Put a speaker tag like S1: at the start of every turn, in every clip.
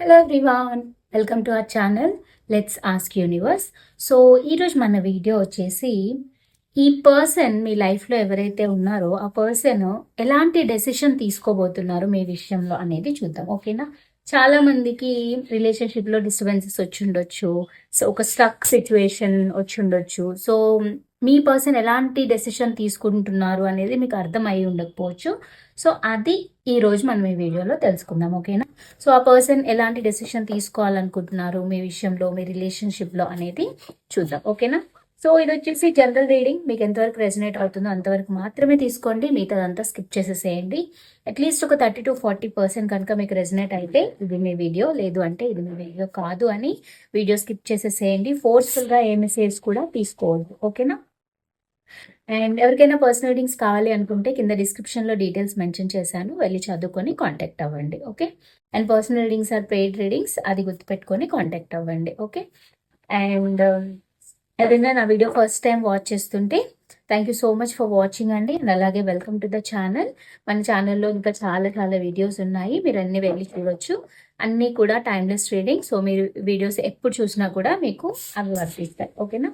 S1: Hello everyone welcome to our channel let's ask universe so ఈరోజు మన video వచ్చేసి ఈ పర్సన్ మీ లైఫ్లో ఎవరైతే ఉన్నారో ఆ పర్సన్ ఎలాంటి డెసిషన్ తీసుకోబోతున్నారు మీ విషయంలో అనేది చూద్దాం ఓకేనా చాలా మందికి రిలేషన్షిప్లో డిస్టర్బెన్సెస్ వచ్చి ఉండొచ్చు సో ఒక స్ట్రక్ సిచ్యువేషన్ వచ్చి ఉండొచ్చు. సో మీ పర్సన్ ఎలాంటి డెసిషన్ తీసుకుంటున్నారు అనేది మీకు అర్థం అయి ఉండకపోవచ్చు. సో అది ఈరోజు మనం ఈ వీడియోలో తెలుసుకుందాం ఓకేనా సో ఆ పర్సన్ ఎలాంటి డెసిషన్ తీసుకోవాలనుకుంటున్నారు మీ విషయంలో మీ రిలేషన్షిప్లో అనేది చూద్దాం. ఓకేనా? సో ఇది వచ్చేసి జనరల్ రీడింగ్ మీకు ఎంతవరకు రెజనేట్ అవుతుందో అంతవరకు మాత్రమే తీసుకోండి. మిగతాదంతా స్కిప్ చేసేసేయండి. అట్లీస్ట్ ఒక థర్టీ టు ఫార్టీ పర్సెంట్ కనుక మీకు రెజనేట్ అయితే ఇది మీ వీడియో లేదు అంటే ఇది మీ వీడియో కాదు అని వీడియో స్కిప్ చేసేసేయండి. ఫోర్స్ఫుల్గా ఏ మెసేజ్ కూడా తీసుకోవద్దు. ఓకేనా? అండ్ ఎవరికైనా పర్సనల్ రీడింగ్స్ కావాలి అనుకుంటే కింద డిస్క్రిప్షన్లో డీటెయిల్స్ మెన్షన్ చేశాను. వెళ్ళి చదువుకొని కాంటాక్ట్ అవ్వండి. Okay and personal readings or paid readings అది గుర్తుపెట్టుకొని కాంటాక్ట్ అవ్వండి. ఓకే అండ్ um, ఎవరైనా నా వీడియో ఫస్ట్ టైం వాచ్ చేస్తుంటే thank you so much for watching అండి. అండ్ అలాగే వెల్కమ్ టు ద ఛానల్ మన ఛానల్లో ఇంకా చాలా చాలా వీడియోస్ ఉన్నాయి. మీరు అన్ని వెళ్ళి చూడొచ్చు. అన్నీ కూడా టైమ్లెస్ రీడింగ్ సో మీరు వీడియోస్ ఎప్పుడు చూసినా కూడా మీకు అవి వర్తిస్తాయి. ఓకేనా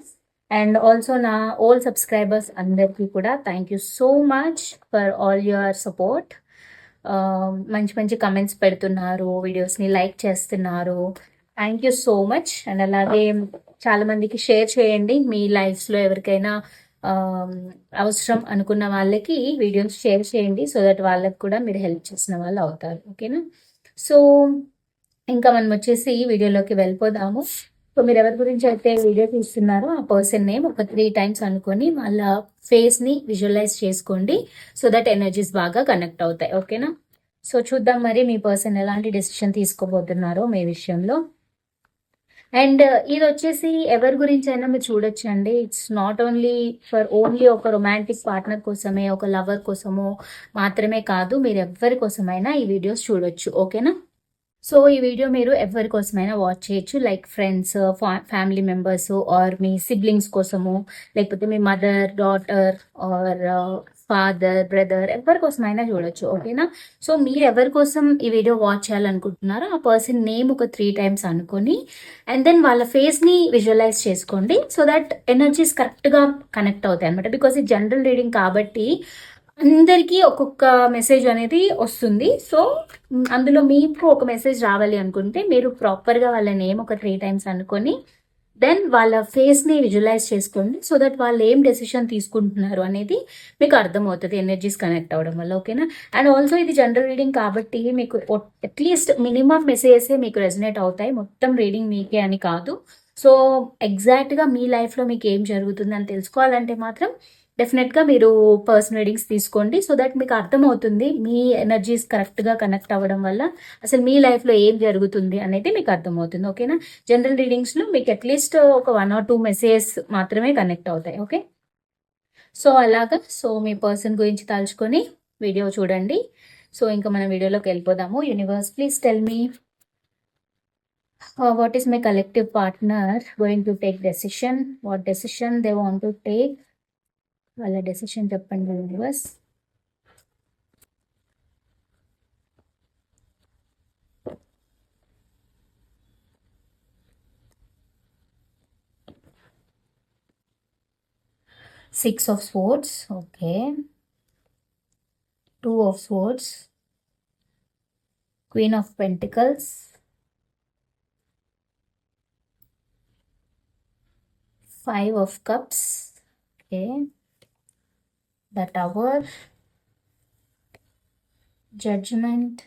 S1: అండ్ ఆల్సో నా ఓల్ సబ్స్క్రైబర్స్ అందరికీ కూడా thank you so much for all your support మంచి మంచి కమెంట్స్ పెడుతున్నారు వీడియోస్ని లైక్ చేస్తున్నారు. Thank you so much and అలాగే చాలామందికి షేర్ చేయండి. మీ లైఫ్స్లో ఎవరికైనా um, అవసరం అనుకున్న వాళ్ళకి వీడియోస్ షేర్ చేయండి. సో దట్ వాళ్ళకి కూడా మీరు హెల్ప్ చేసిన వాళ్ళు అవుతారు. ఓకేనా సో ఇంకా మనం వచ్చేసి వీడియోలోకి వెళ్ళిపోదాము. సో మీరు ఎవరి గురించి అయితే వీడియో తీస్తున్నారో ఆ పర్సన్ నేమ్ ఒక త్రీ టైమ్స్ అనుకొని వాళ్ళ ఫేస్ని విజువలైజ్ చేసుకోండి సో దట్ ఎనర్జీస్ బాగా కనెక్ట్ అవుతాయి. ఓకేనా? సో చూద్దాం మరి మీ పర్సన్ ఎలాంటి డెసిషన్ తీసుకోబోతున్నారో మీ విషయంలో. అండ్ ఇది వచ్చేసి ఎవరి గురించి అయినా మీరు చూడొచ్చు అండి. It's not only for only ఒక రొమాంటిక్ పార్ట్నర్ కోసమే ఒక లవర్ కోసమో మాత్రమే కాదు మీరు ఎవరి కోసమైనా ఈ వీడియోస్ చూడొచ్చు. ఓకేనా? సో ఈ వీడియో మీరు ఎవరి కోసమైనా వాచ్ చేయొచ్చు. Like friends family members or me siblings కోసము లేకపోతే మీ mother daughter or father brother ఎవరి కోసమైనా చూడొచ్చు. ఓకేనా సో మీరు ఎవరి కోసం ఈ వీడియో వాచ్ చేయాలనుకుంటున్నారో ఆ పర్సన్ నేమ్ ఒక త్రీ టైమ్స్ అనుకొని అండ్ దెన్ వాళ్ళ ఫేస్ని విజువలైజ్ చేసుకోండి. సో దట్ ఎనర్జీస్ కరెక్ట్గా కనెక్ట్ అవుతాయి అనమాట బికాస్ ఇది జనరల్ రీడింగ్ కాబట్టి అందరికీ ఒక్కొక్క మెసేజ్ అనేది వస్తుంది. సో అందులో మీకు ఒక మెసేజ్ రావాలి అనుకుంటే మీరు ప్రాపర్గా వాళ్ళ నేమ్ ఒక త్రీ టైమ్స్ అనుకొని దెన్ వాళ్ళ ఫేస్ని విజువలైజ్ చేసుకోండి. సో దట్ వాళ్ళు ఏం డెసిషన్ తీసుకుంటున్నారు అనేది మీకు అర్థమవుతుంది ఎనర్జీస్ కనెక్ట్ అవ్వడం వల్ల ఓకేనా అండ్ ఆల్సో ఇది జనరల్ రీడింగ్ కాబట్టి మీకు అట్లీస్ట్ మినిమం మెసేజెసే మీకు రెజనేట్ అవుతాయి. మొత్తం రీడింగ్ మీకే అని కాదు. సో ఎగ్జాక్ట్గా మీ లైఫ్లో మీకు ఏం జరుగుతుంది అని తెలుసుకోవాలంటే మాత్రం డెఫినెట్గా మీరు పర్సనల్ రీడింగ్స్ తీసుకోండి సో దట్ మీకు అర్థమవుతుంది మీ ఎనర్జీస్ కరెక్ట్గా కనెక్ట్ అవ్వడం వల్ల అసలు మీ లైఫ్లో ఏం జరుగుతుంది అనేది మీకు అర్థమవుతుంది ఓకేనా జనరల్ రీడింగ్స్లో మీకు అట్లీస్ట్ ఒక వన్ ఆర్ టూ మెసేజెస్ మాత్రమే కనెక్ట్ అవుతాయి ఓకే సో అలాగా సో మీ పర్సన్ గురించి తలుచుకొని వీడియో చూడండి. సో ఇంకా మనం వీడియోలోకి వెళ్ళిపోదాము. Universe please tell me what is my collective partner going to take decision what decision they want to take వాళ్ళ డెసిషన్ చెప్పండి universe six of swords okay two of swords queen of pentacles five of cups okay that our judgment,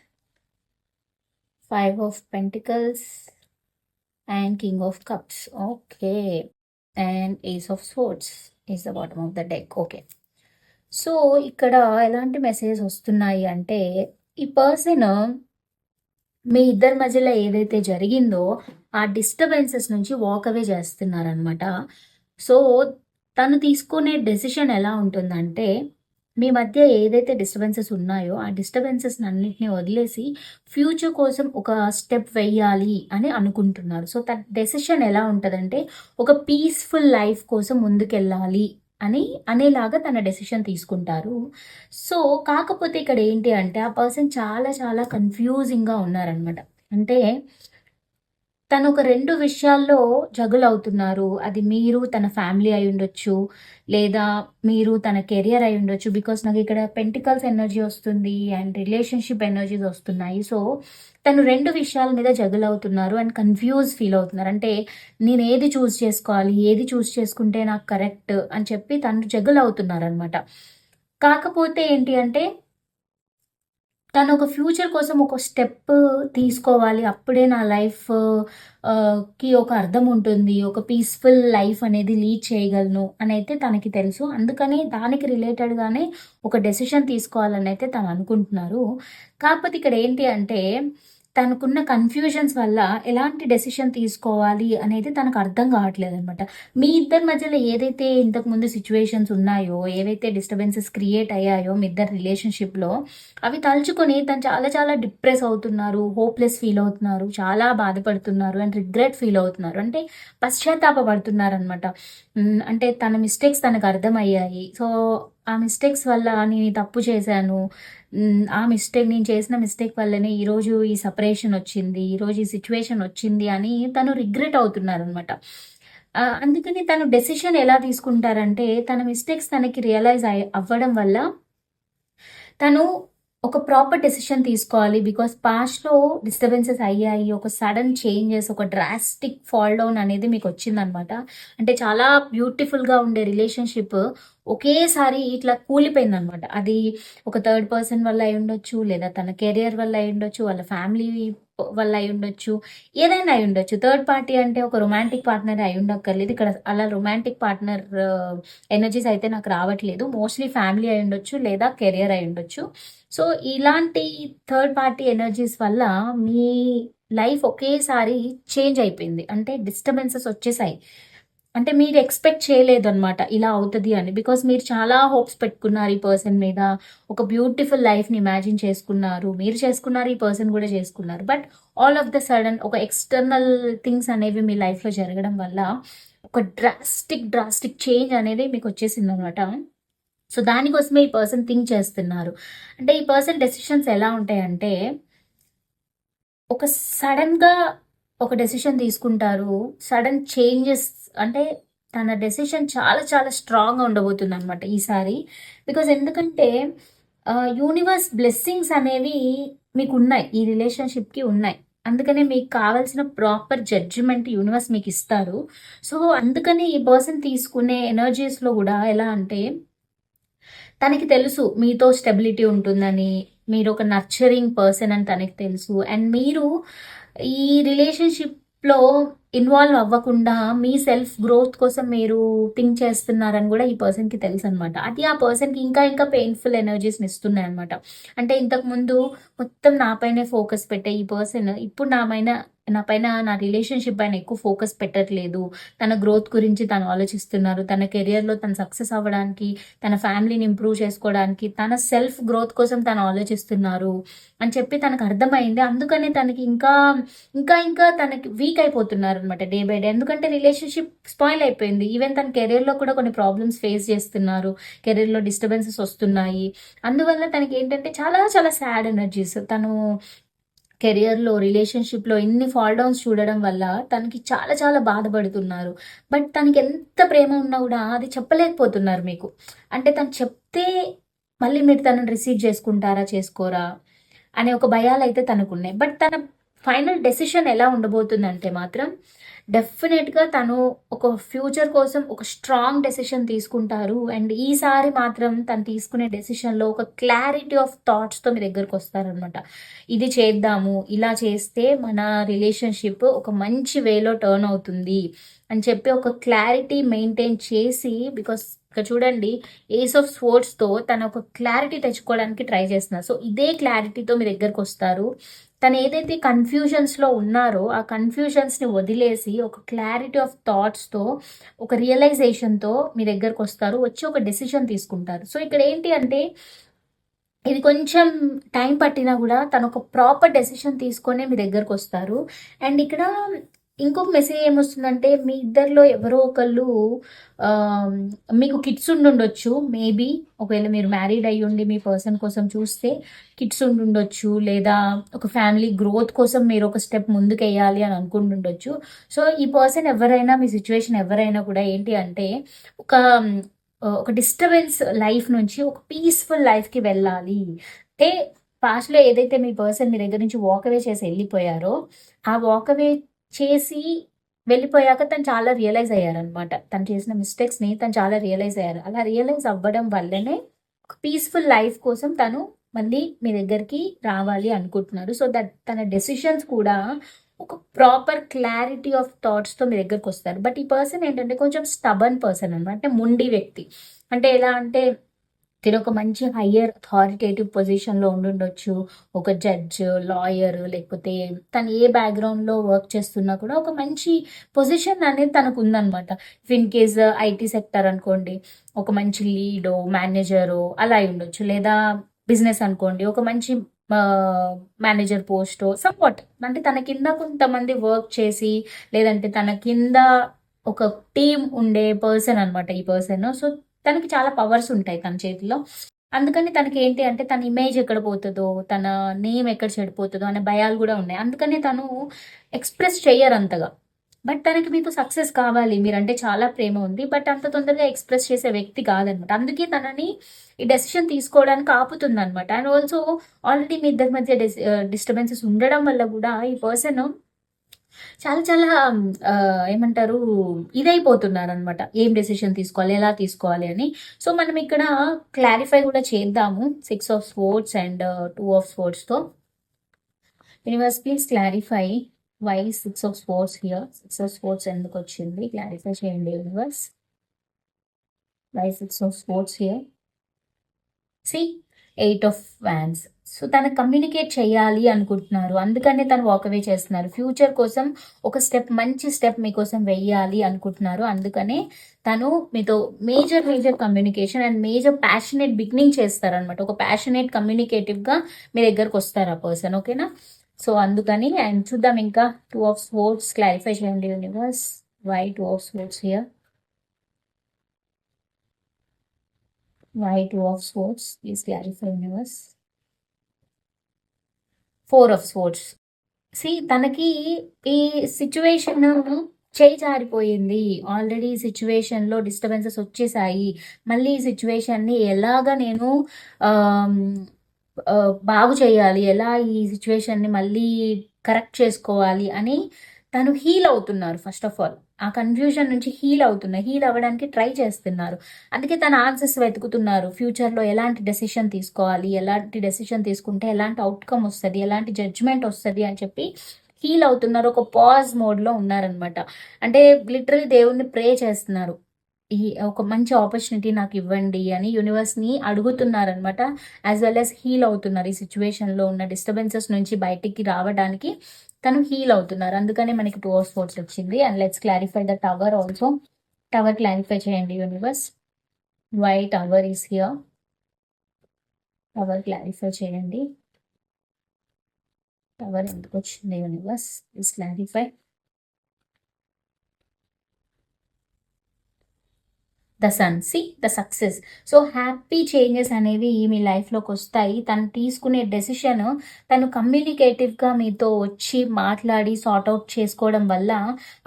S1: five of pentacles, and king of cups. Okay, and ace of swords is the bottom of the deck. Okay. So ఇక్కడ ఎలాంటి messages వస్తున్నాయి అంటే ఈ person మీ ఇద్దరి మధ్యలో ఏదైతే జరిగిందో ఆ డిస్టర్బెన్సెస్ నుంచి వాక్ అవే చేస్తున్నారనమాట సో తను తీసుకునే డెసిషన్ ఎలా ఉంటుందంటే మీ మధ్య ఏదైతే డిస్టర్బెన్సెస్ ఉన్నాయో ఆ డిస్టర్బెన్సెస్ అన్నింటినీ వదిలేసి ఫ్యూచర్ కోసం ఒక స్టెప్ వెయ్యాలి అని అనుకుంటున్నారు. సో తన డెసిషన్ ఎలా ఉంటుందంటే ఒక పీస్ఫుల్ లైఫ్ కోసం ముందుకెళ్ళాలి అని అనేలాగా తన డెసిషన్ తీసుకుంటారు. సో కాకపోతే ఇక్కడ ఏంటి అంటే ఆ పర్సన్ చాలా చాలా కన్ఫ్యూజింగ్గా ఉన్నారనమాట అంటే తను ఒక రెండు విషయాల్లో జగులు అవుతున్నారు అది మీరు తన ఫ్యామిలీ అయి ఉండొచ్చు లేదా మీరు తన కెరియర్ అయి ఉండొచ్చు బికాస్ నాకు ఇక్కడ పెంటికల్స్ ఎనర్జీ వస్తుంది అండ్ రిలేషన్షిప్ ఎనర్జీస్ వస్తున్నాయి. సో తను రెండు విషయాల మీద జగులు అవుతున్నారు అండ్ కన్ఫ్యూజ్ ఫీల్ అవుతున్నారు. అంటే నేను ఏది చూస్ చేసుకోవాలి ఏది చూస్ చేసుకుంటే నాకు కరెక్ట్ అని చెప్పి తను జగులు అవుతున్నారు అనమాట కాకపోతే ఏంటి అంటే తను ఒక ఫ్యూచర్ కోసం ఒక స్టెప్ తీసుకోవాలి. అప్పుడే నా లైఫ్కి ఒక అర్థం ఉంటుంది. ఒక పీస్ఫుల్ లైఫ్ అనేది లీడ్ చేయగలను అని అయితే తనకి తెలుసు. అందుకని దానికి రిలేటెడ్గానే ఒక డెసిషన్ తీసుకోవాలని అయితే తను అనుకుంటున్నారు. కాకపోతే ఇక్కడ ఏంటి అంటే తనకున్న కన్ఫ్యూజన్స్ వల్ల ఎలాంటి డెసిషన్ తీసుకోవాలి అనేది తనకు అర్థం కావట్లేదు అనమాట మీ ఇద్దరి మధ్యలో ఏదైతే ఇంతకుముందు సిచ్యువేషన్స్ ఉన్నాయో ఏవైతే డిస్టర్బెన్సెస్ క్రియేట్ అయ్యాయో మీ ఇద్దరు రిలేషన్షిప్లో అవి తలుచుకొని తను చాలా చాలా డిప్రెస్ అవుతున్నారు హోప్లెస్ ఫీల్ అవుతున్నారు చాలా బాధపడుతున్నారు అండ్ రిగ్రెట్ ఫీల్ అవుతున్నారు. అంటే పశ్చాత్తాప పడుతున్నారు అనమాట అంటే తన మిస్టేక్స్ తనకు అర్థమయ్యాయి. సో ఆ మిస్టేక్స్ వల్ల నేను తప్పు చేశాను. ఆ మిస్టేక్ నేను చేసిన మిస్టేక్ వల్లనే ఈరోజు ఈ సపరేషన్ వచ్చింది ఈరోజు ఈ సిచ్యువేషన్ వచ్చింది అని తను రిగ్రెట్ అవుతున్నారనమాట అందుకని తను డెసిషన్ ఎలా తీసుకుంటారంటే తన మిస్టేక్స్ తనకి రియలైజ్ అవ్వడం వల్ల తను ఒక ప్రాపర్ డెసిషన్ తీసుకోవాలి. బికాస్ పాస్ట్లో డిస్టర్బెన్సెస్ అయ్యాయి ఒక సడన్ చేంజెస్ ఒక డ్రాస్టిక్ ఫాల్ డౌన్ అనేది మీకు వచ్చిందనమాట అంటే చాలా బ్యూటిఫుల్గా ఉండే రిలేషన్షిప్ ఒకేసారి ఇట్లా కూలిపోయింది అనమాట అది ఒక థర్డ్ పర్సన్ వల్ల అయి ఉండొచ్చు లేదా తన కెరియర్ వల్ల అయి ఉండొచ్చు వాళ్ళ ఫ్యామిలీ వల్ల అయి ఉండొచ్చు ఏదైనా అయి ఉండొచ్చు. థర్డ్ పార్టీ అంటే ఒక రొమాంటిక్ పార్ట్నర్ అయి ఉండక్కర్లేదు. ఇక్కడ అలా రొమాంటిక్ పార్ట్నర్ ఎనర్జీస్ అయితే నాకు రావట్లేదు. మోస్ట్లీ ఫ్యామిలీ అయి ఉండొచ్చు లేదా కెరియర్ అయి ఉండొచ్చు. సో ఇలాంటి థర్డ్ పార్టీ ఎనర్జీస్ వల్ల మీ లైఫ్ ఒకేసారి చేంజ్ అయిపోయింది. అంటే డిస్టర్బెన్సెస్ వచ్చేసాయి. అంటే మీరు ఎక్స్పెక్ట్ చేయలేదు అనమాట ఇలా అవుతుంది అని. బికాస్ మీరు చాలా హోప్స్ పెట్టుకున్నారు ఈ పర్సన్ మీద. ఒక బ్యూటిఫుల్ లైఫ్ని ఇమాజిన్ చేసుకున్నారు. మీరు చేసుకున్నారు ఈ పర్సన్ కూడా చేసుకున్నారు. But all of the sudden ఒక ఎక్స్టర్నల్ థింగ్స్ అనేవి మీ లైఫ్లో జరగడం వల్ల ఒక డ్రాస్టిక్ డ్రాస్టిక్ చేంజ్ అనేది మీకు వచ్చేసింది అనమాట సో దానికోసమే ఈ పర్సన్ థింక్ చేస్తున్నారు. అంటే ఈ పర్సన్ డెసిషన్స్ ఎలా ఉంటాయంటే ఒక సడన్గా ఒక డెసిషన్ తీసుకుంటారు. సడన్ చేంజెస్ అంటే తన డెసిషన్ చాలా చాలా స్ట్రాంగ్గా ఉండబోతుంది అనమాట ఈసారి. బికాజ్ ఎందుకంటే యూనివర్స్ బ్లెస్సింగ్స్ అనేవి మీకు ఉన్నాయి ఈ రిలేషన్షిప్కి ఉన్నాయి. అందుకనే మీకు కావాల్సిన ప్రాపర్ జడ్జిమెంట్ యూనివర్స్ మీకు ఇస్తారు. సో అందుకని ఈ పర్సన్ తీసుకునే ఎనర్జీస్లో కూడా ఎలా అంటే తనకి తెలుసు మీతో స్టెబిలిటీ ఉంటుందని మీరు ఒక నర్చరింగ్ పర్సన్ అని తనకి తెలుసు. అండ్ మీరు ఈ రిలేషన్షిప్లో ఇన్వాల్వ్ అవ్వకుండా మీ సెల్ఫ్ గ్రోత్ కోసం మీరు థింక్ చేస్తున్నారని కూడా ఈ పర్సన్కి తెలుసు అనమాట అది ఆ పర్సన్కి ఇంకా ఇంకా పెయిన్ఫుల్ ఎనర్జీస్ని ఇస్తున్నాయి అనమాట అంటే ఇంతకుముందు మొత్తం నాపైనే ఫోకస్ పెట్టే ఈ పర్సన్ ఇప్పుడు నా పైన నా పైన నా రిలేషన్షిప్ పైన ఎక్కువ ఫోకస్ పెట్టట్లేదు. తన గ్రోత్ గురించి తను ఆలోచిస్తున్నారు. తన కెరియర్లో తను సక్సెస్ అవ్వడానికి తన ఫ్యామిలీని ఇంప్రూవ్ చేసుకోవడానికి తన సెల్ఫ్ గ్రోత్ కోసం తను ఆలోచిస్తున్నారు అని చెప్పి తనకు అర్థమైంది. అందుకనే తనకి ఇంకా ఇంకా ఇంకా తనకి వీక్ అయిపోతున్నారు. అనమాట డే బై డే. ఎందుకంటే రిలేషన్షిప్ స్పాయిల్ అయిపోయింది. ఈవెన్ తన కెరీర్లో కూడా కొన్ని ప్రాబ్లమ్స్ ఫేస్ చేస్తున్నారు. కెరీర్లో డిస్టర్బెన్సెస్ వస్తున్నాయి. అందువల్ల తనకి ఏంటంటే చాలా చాలా సాడ్ ఎనర్జీస్. తను కెరియర్లో రిలేషన్షిప్లో ఇన్ని ఫాల్ డౌన్స్ చూడడం వల్ల తనకి చాలా చాలా బాధపడుతున్నారు. బట్ తనకి ఎంత ప్రేమ ఉన్నా కూడా అది చెప్పలేకపోతున్నారు మీకు. అంటే తను చెప్తే మళ్ళీ మీరు తనని రిసీవ్ చేసుకుంటారా చేసుకోరా అనే ఒక భయాలు అయితే తనకున్నాయి బట్ తన ఫైనల్ డెసిషన్ ఎలా ఉండబోతుందంటే మాత్రం డెఫినెట్గా తను ఒక ఫ్యూచర్ కోసం ఒక స్ట్రాంగ్ డెసిషన్ తీసుకుంటారు. అండ్ ఈసారి మాత్రం తను తీసుకునే డెసిషన్లో ఒక క్లారిటీ ఆఫ్ థాట్స్తో మీ దగ్గరకు వస్తారనమాట ఇది చేద్దాము ఇలా చేస్తే మన రిలేషన్షిప్ ఒక మంచి వేలో టర్న్ అవుతుంది అని చెప్పి ఒక క్లారిటీ మెయింటైన్ చేసి బికాస్ ఇక్కడ చూడండి ఏస్ ఆఫ్ స్పోర్ట్స్తో తను ఒక క్లారిటీ తెచ్చుకోవడానికి ట్రై చేస్తున్నారు. సో ఇదే క్లారిటీతో మీ దగ్గరకు వస్తారు. తను ఏదైతే కన్ఫ్యూజన్స్లో ఉన్నారో ఆ కన్ఫ్యూజన్స్ని వదిలేసి ఒక క్లారిటీ ఆఫ్ థాట్స్తో ఒక రియలైజేషన్తో మీ దగ్గరకు వస్తారు వచ్చి ఒక డెసిషన్ తీసుకుంటారు. సో ఇక్కడ ఏంటి అంటే ఇది కొంచెం టైం పట్టినా కూడా తను ఒక ప్రాపర్ డెసిషన్ తీసుకొని మీ దగ్గరకు వస్తారు. అండ్ ఇక్కడ ఇంకొక మెసేజ్ ఏమొస్తుందంటే మీ ఇద్దరిలో ఎవరో ఒకళ్ళు మీకు కిడ్స్ ఉండుండొచ్చు. మేబీ ఒకవేళ మీరు మ్యారీడ్ అయ్యి ఉండి మీ పర్సన్ కోసం చూస్తే కిడ్స్ ఉండుండొచ్చు. లేదా ఒక ఫ్యామిలీ గ్రోత్ కోసం మీరు ఒక స్టెప్ ముందుకు అని అనుకుంటుండొచ్చు సో ఈ పర్సన్ ఎవరైనా మీ సిచ్యువేషన్ ఎవరైనా కూడా ఏంటి అంటే ఒక ఒక డిస్టర్బెన్స్ లైఫ్ నుంచి ఒక పీస్ఫుల్ లైఫ్కి వెళ్ళాలి. అంటే పాస్ట్లో ఏదైతే మీ పర్సన్ మీ దగ్గర నుంచి వాక్ అవే చేసి వెళ్ళిపోయారో ఆ వాక్ అవే చేసి వెళ్ళిపోయాక తను చాలా రియలైజ్ అయ్యారనమాట తను చేసిన మిస్టేక్స్ని తను చాలా రియలైజ్ అయ్యారు. అలా రియలైజ్ అవ్వడం వల్లనే ఒక పీస్ఫుల్ లైఫ్ కోసం తను మళ్ళీ మీ దగ్గరికి రావాలి అనుకుంటున్నారు. సో దట్ తన డెసిషన్స్ కూడా ఒక ప్రాపర్ క్లారిటీ ఆఫ్ థాట్స్తో మీ దగ్గరకు వస్తారు. బట్ ఈ పర్సన్ ఏంటంటే కొంచెం స్టబన్ పర్సన్ అనమాట అంటే ముండి వ్యక్తి. అంటే ఎలా అంటే తిను ఒక మంచి హయ్యర్ అథారిటేటివ్ పొజిషన్లో ఉండుండొచ్చు. ఒక జడ్జ్ లాయర్ లేకపోతే తను ఏ బ్యాక్గ్రౌండ్లో వర్క్ చేస్తున్నా కూడా ఒక మంచి పొజిషన్ అనేది తనకు ఉందన్నమాట ఇన్ కేస్ ఐటీ సెక్టర్ అనుకోండి ఒక మంచి లీడో మేనేజరో అలా ఉండొచ్చు. లేదా బిజినెస్ అనుకోండి ఒక మంచి మేనేజర్ పోస్టో సపోర్ట్ అంటే తన కింద కొంతమంది వర్క్ చేసి లేదంటే తన కింద ఒక టీం ఉండే పర్సన్ అనమాట ఈ పర్సన్ సో తనకి చాలా పవర్స్ ఉంటాయి తన చేతిలో. అందుకని తనకి ఏంటి అంటే తన ఇమేజ్ ఎక్కడ పోతుందో తన నేమ్ ఎక్కడ చెడిపోతుందో అనే భయాలు కూడా ఉన్నాయి. అందుకని తను ఎక్స్ప్రెస్ చేయరు అంతగా బట్ తనకి మీతో సక్సెస్ కావాలి. మీరంటే చాలా ప్రేమ ఉంది. బట్ అంత తొందరగా ఎక్స్ప్రెస్ చేసే వ్యక్తి కాదనమాట. అందుకే తనని ఈ డెసిషన్ తీసుకోవడానికి ఆపుతుంది అనమాట అండ్ ఆల్సో ఆల్రెడీ మీ ఇద్దరి మధ్య డిస్టర్బెన్సెస్ uh, ఉండడం వల్ల కూడా ఈ పర్సన్ చాలా చాలా ఏమంటారు ఇదైపోతున్నారు అనమాట ఏం డెసిషన్ తీసుకోవాలి ఎలా తీసుకోవాలి అని. సో మనం ఇక్కడ క్లారిఫై కూడా చేద్దాము. Six of swords and two of స్పోర్ట్స్తో universe please clarify why six of swords here six of swords ఎందుకు వచ్చింది? క్లారిఫై చేయండి universe why six of swords here see eight of wands. So తను communicate చేయాలి అనుకుంటున్నారు. అందుకనే తను వాకవే చేస్తున్నారు. Future కోసం ఒక స్టెప్ మంచి స్టెప్ మీకోసం వెయ్యాలి అనుకుంటున్నారు. అందుకనే తను మీతో major major communication and major passionate beginning చేస్తారనమాట ఒక ప్యాషనేట్ కమ్యూనికేటివ్గా మీ దగ్గరకు వస్తారు ఆ పర్సన్ ఓకేనా సో అందుకని అండ్ చూద్దాం ఇంకా. టూ ఆఫ్ స్పోర్ట్స్ క్లారిఫై చేయండి universe why two of swords here why two of swords please clarify universe four of swords see తనకి ఈ సిచ్యువేషన్ చేయి జారిపోయింది. ఆల్రెడీ ఈ సిచ్యువేషన్లో డిస్టర్బెన్సెస్ వచ్చేసాయి. మళ్ళీ ఈ సిచ్యువేషన్ని ఎలాగ నేను బాగు చేయాలి? ఎలా ఈ సిచ్యువేషన్ని మళ్ళీ కరెక్ట్ చేసుకోవాలి? అని తను హీల్ అవుతున్నారు ఫస్ట్ ఆఫ్ ఆల్ ఆ కన్ఫ్యూజన్ నుంచి హీల్ అవుతున్నారు హీల్ అవ్వడానికి ట్రై చేస్తున్నారు. అందుకే తన ఆన్సర్స్ వెతుకుతున్నారు. ఫ్యూచర్లో ఎలాంటి డెసిషన్ తీసుకోవాలి ఎలాంటి డెసిషన్ తీసుకుంటే ఎలాంటి అవుట్కమ్ వస్తుంది ఎలాంటి జడ్జ్మెంట్ వస్తుంది అని చెప్పి హీల్ అవుతున్నారు. ఒక పాజ్ మోడ్లో ఉన్నారనమాట అంటే లిటరలీ దేవుణ్ణి ప్రే చేస్తున్నారు. ఈ ఒక మంచి ఆపర్చునిటీ నాకు ఇవ్వండి అని యూనివర్స్ని అడుగుతున్నారనమాట యాజ్ వెల్ యాజ్ హీల్ అవుతున్నారు ఈ సిచ్యువేషన్లో ఉన్న డిస్టర్బెన్సెస్ నుంచి బయటికి రావడానికి. తను హీల్ అవుతున్నారు. అందుకనే మనకి టూ ఆఫ్ స్పోర్ట్స్ వచ్చింది. And let's clarify the tower also tower clarify చేయండి universe why tower is here tower clarify చేయండి. టవర్ ఎందుకు వచ్చింది universe is clarify the sun. See the success. So happy changes అనేవి మీ లైఫ్లోకి వస్తాయి. తను తీసుకునే డెసిషన్ తను కమ్యూనికేటివ్గా మీతో వచ్చి మాట్లాడి సార్ట్ అవుట్ చేసుకోవడం వల్ల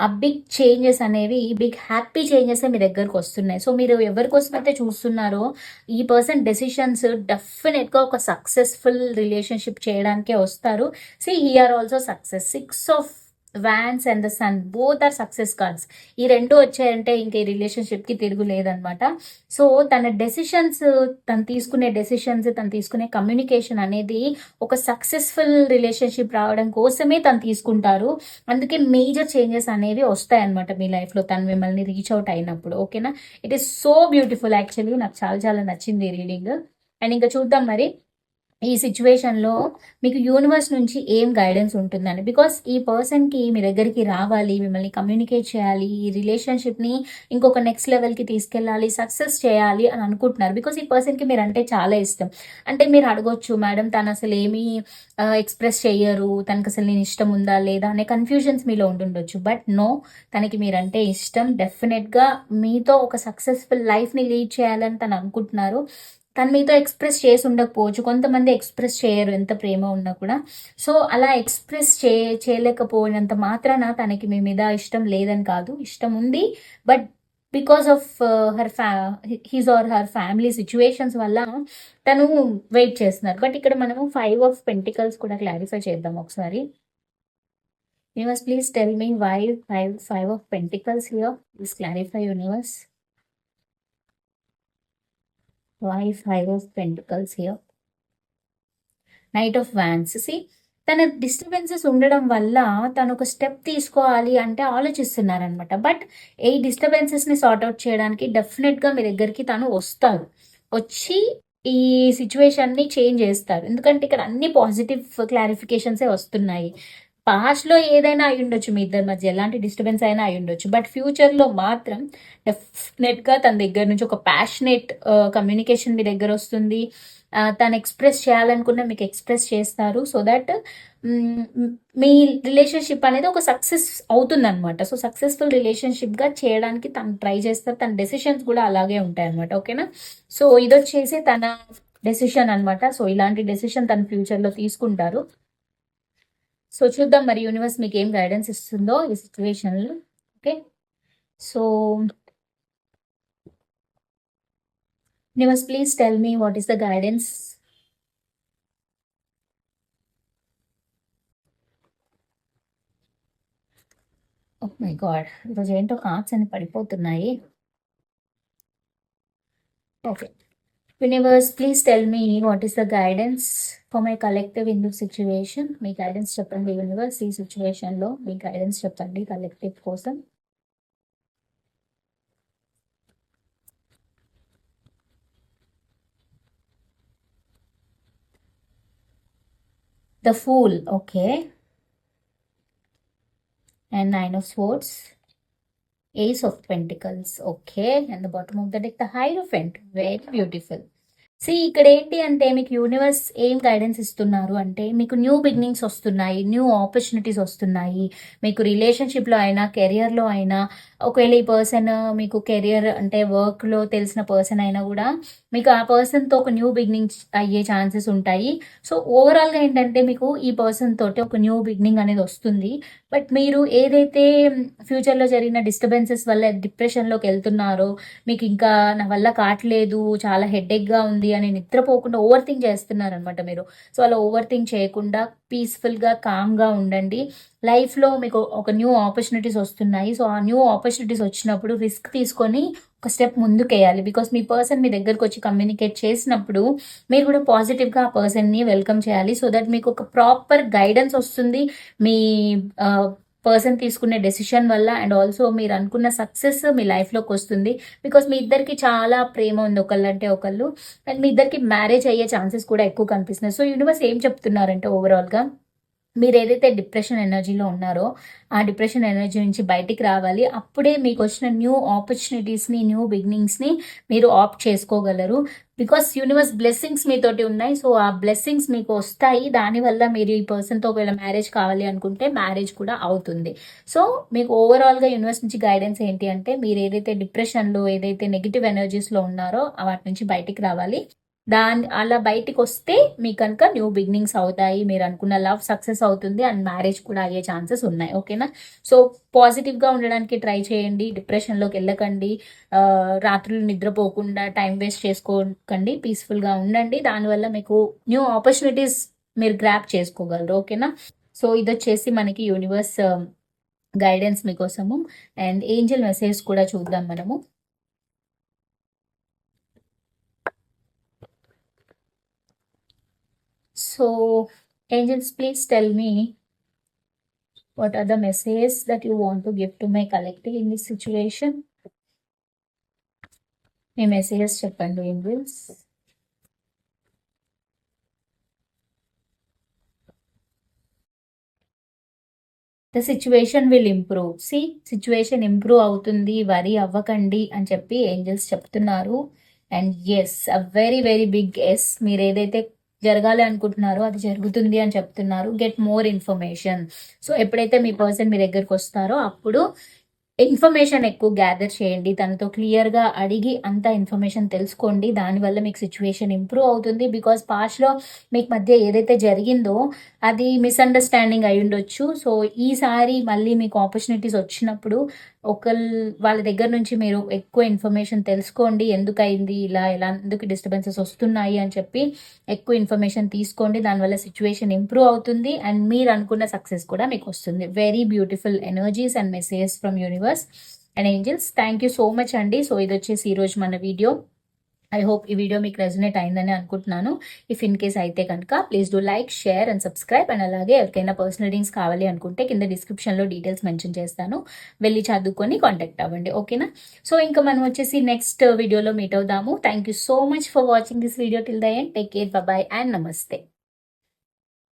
S1: ఆ బిగ్ చేంజెస్ అనేవి బిగ్ హ్యాపీ చేంజెస్ మీ దగ్గరకు వస్తున్నాయి. సో మీరు ఎవరి కోసం అయితే చూస్తున్నారో ఈ పర్సన్ డెసిషన్స్ డెఫినెట్గా ఒక సక్సెస్ఫుల్ రిలేషన్షిప్ చేయడానికే వస్తారు. See here also success. Six of wands and the sun both are success cards ఈ రెండు వచ్చాయంటే ఇంక ఈ రిలేషన్షిప్కి తిరుగు లేదనమాట సో తన డెసిషన్స్ తను తీసుకునే డెసిషన్స్ తను తీసుకునే కమ్యూనికేషన్ అనేది ఒక సక్సెస్ఫుల్ రిలేషన్షిప్ రావడం కోసమే తను తీసుకుంటారు. అందుకే మేజర్ చేంజెస్ అనేవి వస్తాయన్నమాట మీ లైఫ్లో తను మిమ్మల్ని రీచ్ అవుట్ అయినప్పుడు ఓకేనా it is so beautiful actually నాకు చాలా చాలా నచ్చింది రీడింగ్ అండ్ ఇంకా చూద్దాం మరి ఈ సిచ్యువేషన్లో మీకు యూనివర్స్ నుంచి ఏం గైడెన్స్ ఉంటుందని బికాస్ ఈ పర్సన్కి మీ దగ్గరికి రావాలి మిమ్మల్ని కమ్యూనికేట్ చేయాలి ఈ రిలేషన్షిప్ని ఇంకొక నెక్స్ట్ లెవెల్కి తీసుకెళ్ళాలి సక్సెస్ చేయాలి అని అనుకుంటున్నారు. బికాస్ ఈ పర్సన్కి మీరు అంటే చాలా ఇష్టం. అంటే మీరు అడగొచ్చు మేడం తను అసలు ఏమీ ఎక్స్ప్రెస్ చేయరు తనకు అసలు నేను ఇష్టం ఉందా లేదా? అనే కన్ఫ్యూజన్స్ మీలో ఉండుండొచ్చు. బట్ నో తనకి మీరంటే ఇష్టం. డెఫినెట్గా మీతో ఒక సక్సెస్ఫుల్ లైఫ్ని లీడ్ చేయాలని తను అనుకుంటున్నారు. తను మీతో ఎక్స్ప్రెస్ చేసి ఉండకపోవచ్చు. కొంతమంది ఎక్స్ప్రెస్ చేయరు ఎంత ప్రేమ ఉన్నా కూడా. సో అలా ఎక్స్ప్రెస్ చే చేయలేకపోయినంత మాత్రాన తనకి మీ మీద ఇష్టం లేదని కాదు. ఇష్టం ఉంది బట్ బికాస్ ఆఫ్ హర్ ఫ్యా his or her family situations వల్ల తను వెయిట్ చేస్తున్నారు. బట్ ఇక్కడ మనము ఫైవ్ ఆఫ్ పెంటికల్స్ కూడా క్లారిఫై చేద్దాం ఒకసారి. Universe please tell me why five five of pentacles here please clarify universe why five of pentacles here? Knight of wands see తన disturbances ఉండడం వల్ల తను ఒక స్టెప్ తీసుకోవాలి అంటే ఆలోచిస్తున్నారనమాట బట్ ఈ డిస్టర్బెన్సెస్ని సార్ట్అవుట్ చేయడానికి డెఫినెట్గా మీ దగ్గరికి తను వస్తారు వచ్చి ఈ సిచ్యువేషన్ని చేంజ్ చేస్తారు ఎందుకంటే ఇక్కడ అన్ని పాజిటివ్ క్లారిఫికేషన్సే వస్తున్నాయి. పాస్ట్లో ఏదైనా అయి ఉండొచ్చు మీ ఇద్దరి మధ్య ఎలాంటి డిస్టర్బెన్స్ అయినా అయి ఉండొచ్చు. బట్ ఫ్యూచర్లో మాత్రం డెఫినెట్గా తన దగ్గర నుంచి ఒక ప్యాషనేట్ కమ్యూనికేషన్ మీ దగ్గర వస్తుంది. తను ఎక్స్ప్రెస్ చేయాలనుకున్న మీకు ఎక్స్ప్రెస్ చేస్తారు. సో దట్ మీ రిలేషన్షిప్ అనేది ఒక సక్సెస్ అవుతుందన్నమాట. సో సక్సెస్ఫుల్ రిలేషన్షిప్గా చేయడానికి తను ట్రై చేస్తారు. తన డెసిషన్స్ కూడా అలాగే ఉంటాయి అనమాట ఓకేనా? సో ఇది వచ్చేసి తన డెసిషన్ అనమాట సో ఇలాంటి డెసిషన్ తన ఫ్యూచర్లో తీసుకుంటారు. సో చూద్దాం మరి యూనివర్స్ మీకు ఏం గైడెన్స్ ఇస్తుందో ఈ సిచ్యువేషన్లో okay so universe please tell me what is the guidance oh my god ఈరోజు ఏంటో కార్డ్స్ అని పడిపోతున్నాయి. Okay universe please tell me what is the guidance for my collective in this situation me guidance చెప్పండి universe ఈ సిచ్యువేషన్లో మీ guidance చెప్పండి collective కోసం the fool okay and nine of swords Ace of Pentacles. Okay. And the bottom of the deck, the Hierophant. Very beautiful. See ఇక్కడ ఏంటి అంటే మీకు యూనివర్స్ ఏం గైడెన్స్ ఇస్తున్నారు అంటే మీకు న్యూ బిగినింగ్స్ వస్తున్నాయి న్యూ ఆపర్చునిటీస్ వస్తున్నాయి మీకు రిలేషన్షిప్లో అయినా కెరియర్లో అయినా ఒకవేళ ఈ పర్సన్ మీకు కెరియర్ అంటే వర్క్లో తెలిసిన పర్సన్ అయినా కూడా మీకు ఆ పర్సన్తో ఒక న్యూ బిగినింగ్ అయ్యే ఛాన్సెస్ ఉంటాయి. సో ఓవరాల్గా ఏంటంటే మీకు ఈ పర్సన్ తోటి ఒక న్యూ బిగినింగ్ అనేది వస్తుంది. బట్ మీరు ఏదైతే ఫ్యూచర్లో జరిగిన డిస్టర్బెన్సెస్ వల్ల డిప్రెషన్లోకి వెళ్తున్నారో మీకు ఇంకా నా వల్ల కావట్లేదు చాలా హెడేక్గా ఉంది అని నిద్రపోకుండా ఓవర్ థింక్ చేస్తున్నారనమాట మీరు. సో అలా ఓవర్ థింక్ చేయకుండా పీస్ఫుల్గా కామ్గా ఉండండి. లైఫ్లో మీకు ఒక న్యూ ఆపర్చునిటీస్ వస్తున్నాయి. సో ఆ న్యూ ఆపర్చునిటీస్ వచ్చినప్పుడు రిస్క్ తీసుకొని ఒక స్టెప్ ముందుకేయాలి. బికాస్ మీ పర్సన్ మీ దగ్గరకు వచ్చి కమ్యూనికేట్ చేసినప్పుడు మీరు కూడా పాజిటివ్గా ఆ పర్సన్ని వెల్కమ్ చేయాలి. సో దట్ మీకు ఒక ప్రాపర్ గైడెన్స్ వస్తుంది మీ పర్సన్ తీసుకునే డెసిషన్ వల్ల అండ్ ఆల్సో మీరు అనుకున్న సక్సెస్ మీ లైఫ్లోకి వస్తుంది. బికాస్ మీ ఇద్దరికి చాలా ప్రేమ ఉంది ఒకళ్ళంటే ఒకళ్ళు. అండ్ మీ ఇద్దరికి మ్యారేజ్ అయ్యే ఛాన్సెస్ కూడా ఎక్కువ కనిపిస్తున్నాయి. సో యూనివర్స్ ఏం చెప్తున్నారంటే ఓవరాల్గా మీరు ఏదైతే డిప్రెషన్ ఎనర్జీలో ఉన్నారో ఆ డిప్రెషన్ ఎనర్జీ నుంచి బయటికి రావాలి. అప్పుడే మీకు వచ్చిన న్యూ ఆపర్చునిటీస్ని న్యూ బిగినింగ్స్ని మీరు ఆప్ట్ చేసుకోగలరు. బికాస్ యూనివర్స్ బ్లెస్సింగ్స్ మీతోటి ఉన్నాయి. సో ఆ బ్లెస్సింగ్స్ మీకు వస్తాయి. దానివల్ల మీరు ఈ పర్సన్తో ఒకవేళ మ్యారేజ్ కావాలి అనుకుంటే మ్యారేజ్ కూడా అవుతుంది. సో మీకు ఓవరాల్గా యూనివర్స్ నుంచి గైడెన్స్ ఏంటి అంటే మీరు ఏదైతే డిప్రెషన్లో ఏదైతే నెగిటివ్ ఎనర్జీస్లో ఉన్నారో వాటి నుంచి బయటికి రావాలి. దాని అలా బయటికి వస్తే మీకు కనుక న్యూ బిగినింగ్స్ అవుతాయి మీరు అనుకున్న లవ్ సక్సెస్ అవుతుంది అండ్ మ్యారేజ్ కూడా అయ్యే ఛాన్సెస్ ఉన్నాయి. ఓకేనా సో పాజిటివ్గా ఉండడానికి ట్రై చేయండి డిప్రెషన్లోకి వెళ్ళకండి రాత్రులు నిద్రపోకుండా టైం వేస్ట్ చేసుకోకండి పీస్ఫుల్గా ఉండండి. దానివల్ల మీకు న్యూ ఆపర్చునిటీస్ మీరు గ్రాప్ చేసుకోగలరు. ఓకేనా సో ఇది వచ్చేసి మనకి యూనివర్స్ గైడెన్స్ um, మీకోసము. అండ్ ఏంజల్ మెసేజ్ కూడా చూద్దాం మనము. So, angels, please tell me what are the messages that you want to give to my collective in this situation? మీ మెసేజెస్ చెప్పండి angels the situation will improve see situation improve అవుతుంది worry అవ్వకండి అని చెప్పి angels చెప్తున్నారు and yes a very very big yes మీరు ఏదైతే జరగాలి అనుకుంటున్నారో అది జరుగుతుంది అని చెప్తున్నారు. గెట్ మోర్ ఇన్ఫర్మేషన్ సో ఎప్పుడైతే మీ పర్సన్ మీ దగ్గరకు వస్తారో అప్పుడు ఇన్ఫర్మేషన్ ఎక్కువ గ్యాదర్ చేయండి. తనతో క్లియర్గా అడిగి అంత ఇన్ఫర్మేషన్ తెలుసుకోండి. దానివల్ల మీకు సిచ్యువేషన్ ఇంప్రూవ్ అవుతుంది. బికాస్ పాస్ట్లో మీకు మధ్య ఏదైతే జరిగిందో అది మిస్అండర్స్టాండింగ్ అయి ఉండొచ్చు. సో ఈసారి మళ్ళీ మీకు ఆపర్చునిటీస్ వచ్చినప్పుడు ఒకళ్ళు వాళ్ళ దగ్గర నుంచి మీరు ఎక్కువ ఇన్ఫర్మేషన్ తెలుసుకోండి. ఎందుకు అయింది ఇలా ఎలా ఎందుకు డిస్టర్బెన్సెస్ వస్తున్నాయి అని చెప్పి ఎక్కువ ఇన్ఫర్మేషన్ తీసుకోండి. దానివల్ల సిచ్యువేషన్ ఇంప్రూవ్ అవుతుంది. అండ్ మీరు అనుకున్న సక్సెస్ కూడా మీకు వస్తుంది. Very beautiful energies and messages from universe universe and angels thank you so much అండి సో ఇది వచ్చేసి ఈరోజు మన వీడియో ఐ హోప్ ఈ వీడియో మీకు రెజనేట్ అయిందని అనుకుంటున్నాను. ఇఫ్ ఇన్ కేస్ అయితే కనుక please do like share and subscribe and అలాగే ఎవరికైనా పర్సనల్ రీడింగ్స్ కావాలి అనుకుంటే కింద డిస్క్రిప్షన్లో డీటెయిల్స్ మెన్షన్ చేస్తాను. వెళ్ళి చదువుకొని కాంటాక్ట్ అవ్వండి. ఓకేనా సో ఇంకా మనం వచ్చేసి నెక్స్ట్ వీడియోలో మీట్ అవుదాము. Thank you so much for watching this video till the end take care bye and నమస్తే